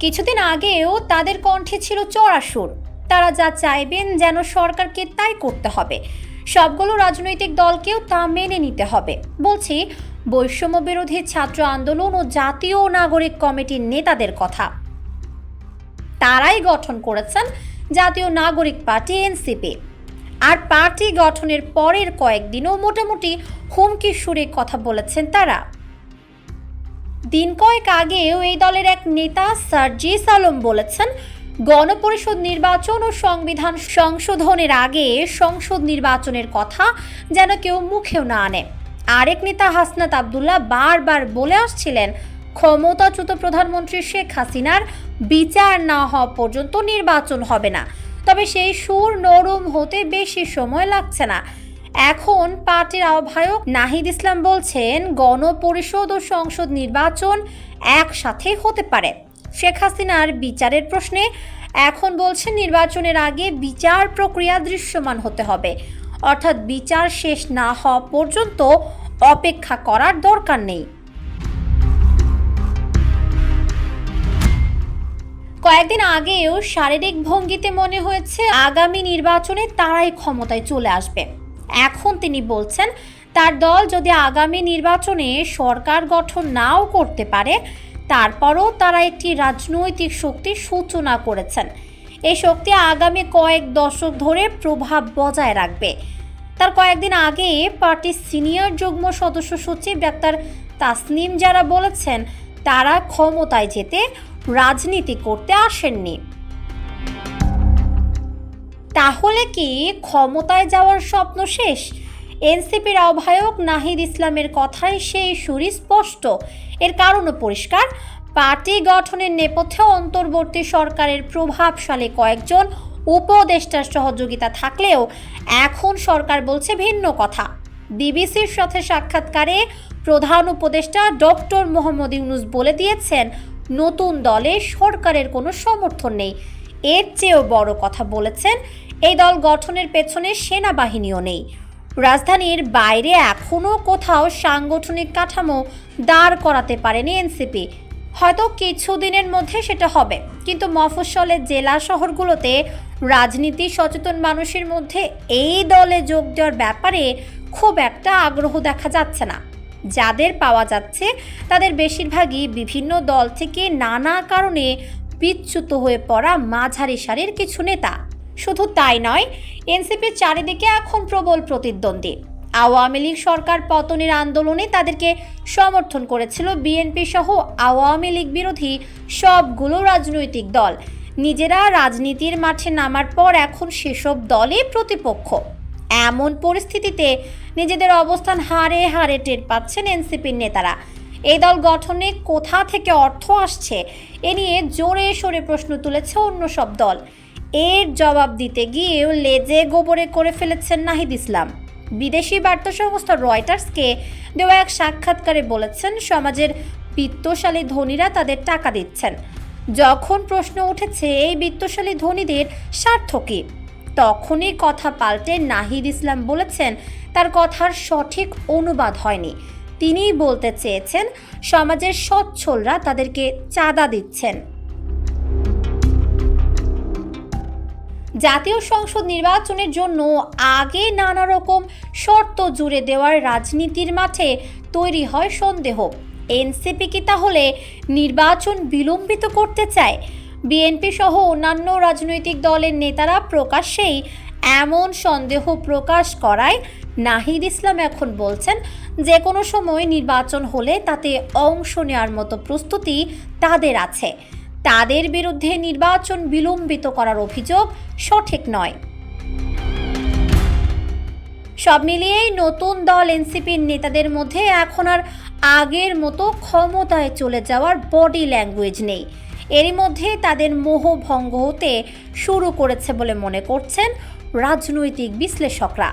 কিছুদিন আগেও তাদের কণ্ঠে ছিল চড়াসুর তারা যা চাইবেন যেন সরকারকে তাই করতে হবে। সবগুলো রাজনৈতিক দলকেও তা মেনে নিতে হবে। বলছি, বৈষম্য বিরোধী ছাত্র আন্দোলন ও জাতীয় নাগরিক কমিটির নেতাদের কথা। তারাই গঠন করেছেন জাতীয় নাগরিক পার্টি এনসিপি। আর পার্টি গঠনের পরের কয়েকদিনও মোটামুটি হুমকি সুরে কথা বলেছেন তারা। দিন কয়েক আগেও এই দলের এক নেতা সার্জিস আলম বলেছেন, গণপরিষদ নির্বাচন ও সংবিধান সংশোধনের আগে সংসদ নির্বাচনের কথা যেন কেউ মুখেও না আনে। আরেক নেতা হাসনাত আবদুল্লাহ বারবার বলে আসছিলেন, ক্ষমতাচ্যুত প্রধানমন্ত্রী শেখ হাসিনার বিচার না হওয়া পর্যন্ত নির্বাচন হবে না। তবে সেই সুর নরম হতে বেশি সময় লাগছে না। এখন পার্টির আহ্বায়ক নাহিদ ইসলাম বলছেন, গণপরিষদ ও সংসদ নির্বাচন একসাথে হতে পারে। শেখ হাসিনার বিচারের প্রশ্নে এখন বলছেন, নির্বাচনের আগে বিচার প্রক্রিয়া দৃশ্যমান হতে হবে। অর্থাৎ বিচার শেষ না হওয়া পর্যন্ত অপেক্ষা করার দরকার নেই। কয়েকদিন আগেও শারীরিক ভঙ্গিতে মনে হয়েছে, আগামী নির্বাচনে তারাই ক্ষমতায় চলে আসবে। এখন তিনি বলছেন, তার দল যদি আগামী নির্বাচনে সরকার গঠন নাও করতে পারে, তারপরও তারা একটি রাজনৈতিক শক্তির সূচনা করেছেন। এই শক্তি আগামী কয়েক দশক ধরে প্রভাব বজায় রাখবে। তার কয়েকদিন আগে পার্টির সিনিয়র যুগ্ম সদস্য সচিব ডাক্তার তাসনিম যারা বলেছেন, তারা ক্ষমতায় যেতে রাজনীতি করতে আসেননি। তাহলে কি ক্ষমতায় যাওয়ার স্বপ্ন শেষ? এনসিপির আহ্বায়ক নাহিদ ইসলামের কথাই সেই সুরই স্পষ্ট। এর কারণও পরিষ্কার। পার্টি গঠনের নেপথ্যে অন্তর্বর্তী সরকারের প্রভাবশালী কয়েকজন উপদেষ্টার সহযোগিতা থাকলেও এখন সরকার বলছে ভিন্ন কথা। বিবিসির সাথে সাক্ষাৎকারে প্রধান উপদেষ্টা ডক্টর মোহাম্মদ ইউনুস বলে দিয়েছেন, নতুন দলে সরকারের কোনো সমর্থন নেই। এর চেয়েও বড় কথা বলেছেন এই দল গঠনের পেছনে সেনাবাহিনীও নেই। রাজধানীর বাইরে এখনও কোথাও সাংগঠনিক কাঠামো দাঁড় করাতে পারেনি এনসিপি। হয়তো কিছুদিনের মধ্যে সেটা হবে। কিন্তু মফস্বলের জেলা শহরগুলোতে রাজনীতি সচেতন মানুষের মধ্যে এই দলে যোগ দেওয়ার ব্যাপারে খুব একটা আগ্রহ দেখা যাচ্ছে না। যাদের পাওয়া যাচ্ছে, তাদের বেশিরভাগই বিভিন্ন দল থেকে নানা কারণে বিচ্যুত হয়ে পড়া মাঝারি সারির কিছু নেতা। শুধু তাই নয়, এনসিপির চারিদিকে এখন প্রবল প্রতিদ্বন্দ্বী। আওয়ামী লীগ সরকার পতনের আন্দোলনে তাদেরকে সমর্থন করেছিল বিএনপি সহ আওয়ামী লীগ বিরোধী সবগুলো রাজনৈতিক দল। নিজেরা রাজনীতির মাঠে নামার পর এখন সেসব দলই প্রতিপক্ষ। এমন পরিস্থিতিতে নিজেদের অবস্থান হারে হারে টের পাচ্ছেন এনসিপির নেতারা। এই দল গঠনে কোথা থেকে অর্থ আসছে, এ নিয়ে জোরে সরে প্রশ্ন তুলেছে অন্য সব দল। এর জবাব দিতে গিয়েও লেজে গোবরে করে ফেলেছেন নাহিদ ইসলাম। বিদেশি বার্তা সংস্থা রয়টার্সকে দেওয়া এক সাক্ষাৎকারে বলেছেন, সমাজের বিত্তশালী ধনীরা তাদের টাকা দিচ্ছেন। যখন প্রশ্ন উঠেছে, এই বিত্তশালী ধনীদের স্বার্থ কী? তখনই কথা পাল্টে নাহিদ ইসলাম বলেছেন, তার কথার সঠিক অনুবাদ হয়নি। তিনিই বলতে চেয়েছেন, সমাজের সচ্ছলরা তাদেরকে চাঁদা দিচ্ছেন। জাতীয় সংসদ নির্বাচনের জন্য আগে নানা রকম শর্ত জুড়ে দেওয়ার রাজনীতির মাঠে তৈরি হয় সন্দেহ। এনসিপি কি তাহলে নির্বাচন বিলম্বিত করতে চায়? বিএনপি সহ অন্যান্য রাজনৈতিক দলের নেতারা প্রকাশ্যেই এমন সন্দেহ প্রকাশ করায় নাহিদ ইসলাম এখন বলছেন যে কোনো সময় নির্বাচন হলে তাতে অংশ নেওয়ার মতো প্রস্তুতি তাদের আছে। তাদের বিরুদ্ধে নির্বাচন বিলম্বিত করার অভিযোগ সঠিক নয়। সব মিলিয়েই নতুন দল এনসিপির নেতাদের মধ্যে এখন আর আগের মতো ক্ষমতায় চলে যাওয়ার বডি ল্যাঙ্গুয়েজ নেই। এরই মধ্যে তাদের মোহভঙ্গ হতে শুরু করেছে বলে মনে করছেন রাজনৈতিক বিশ্লেষকরা।